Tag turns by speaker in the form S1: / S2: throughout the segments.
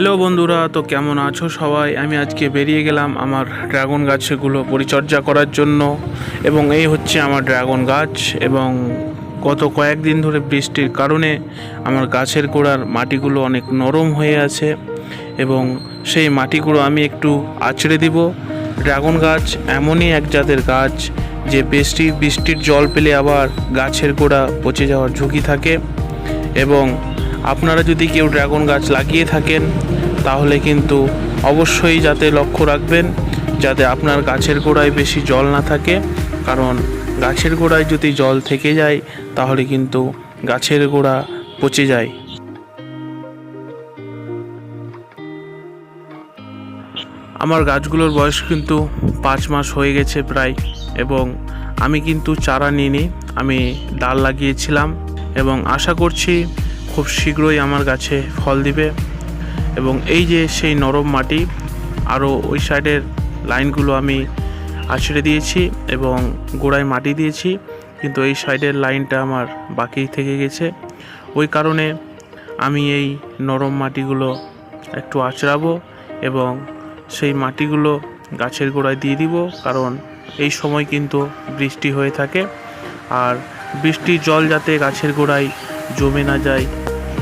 S1: Hello বন্ধুরা, তো কেমন আছো সবাই? আমি আজকে বেরিয়ে গেলাম আমার ড্রাগন গাছগুলো পরিচর্যা করার জন্য এবং এই হচ্ছে আমার ড্রাগন গাছ এবং গত কয়েকদিন ধরে বৃষ্টির কারণে আমার গাছের গোড়ার মাটিগুলো অনেক নরম হয়ে আছে এবং সেই মাটিগুলো আমি একটু আছড়ে দিব। ড্রাগন গাছ এমনই এক জাতের গাছ যে বৃষ্টি, বৃষ্টির জল পেলে আবার গাছের গোড়া পচে যাওয়ার ঝুঁকি থাকে এবং আপনারা যদি কেউ ড্রাগন গাছ লাগিয়ে থাকেন তাহলে কিন্তু অবশ্যই যাতে লক্ষ্য রাখবেন, যাতে আপনার গাছের গোড়ায় বেশি জল না থাকে। কারণ গাছের গোড়ায় যদি জল থেকে যায়, তাহলে কিন্তু গাছের গোড়া পচে যায়। আমার গাছগুলোর বয়স কিন্তু পাঁচ মাস হয়ে গেছে প্রায়, এবং আমি কিন্তু চারা নিইনি, আমি ডাল লাগিয়েছিলাম, এবং আশা করছি খুব শীঘ্রই আমার গাছে ফল দিবে। এবং এই যে সেই নরম মাটি আরও ওই সাইডের লাইনগুলো আমি আছড়ে দিয়েছি এবং গোড়ায় মাটি দিয়েছি, কিন্তু এই সাইডের লাইনটা আমার বাকি থেকে গেছে। ওই কারণে আমি এই নরম মাটিগুলো একটু আঁচড়াবো এবং সেই মাটিগুলো গাছের গোড়ায় দিয়ে দিব, কারণ এই সময় কিন্তু বৃষ্টি হয়ে থাকে। আর বৃষ্টির জল যাতে গাছের গোড়ায় জমে না যায়,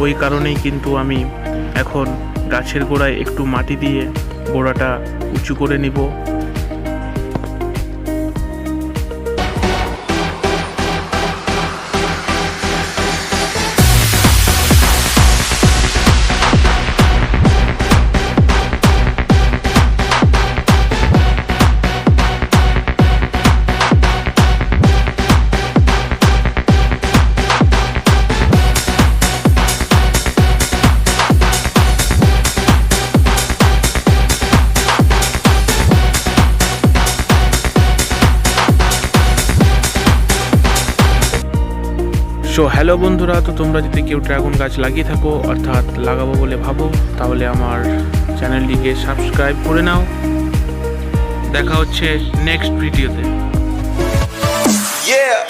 S1: ওই কারণেই কিন্তু আমি এখন গাছের গোড়ায় একটু মাটি দিয়ে গোড়াটা উঁচু করে নিব। সো হ্যালো বন্ধুরা, তো তোমরা যদি কেউ ড্রাগন গাছ লাগিয়ে থাকো, অর্থাৎ লাগাবো বলে ভাবো, তাহলে আমার চ্যানেলটিকে সাবস্ক্রাইব করে নাও দেখা হচ্ছে নেক্সট ভিডিওতে Yeah!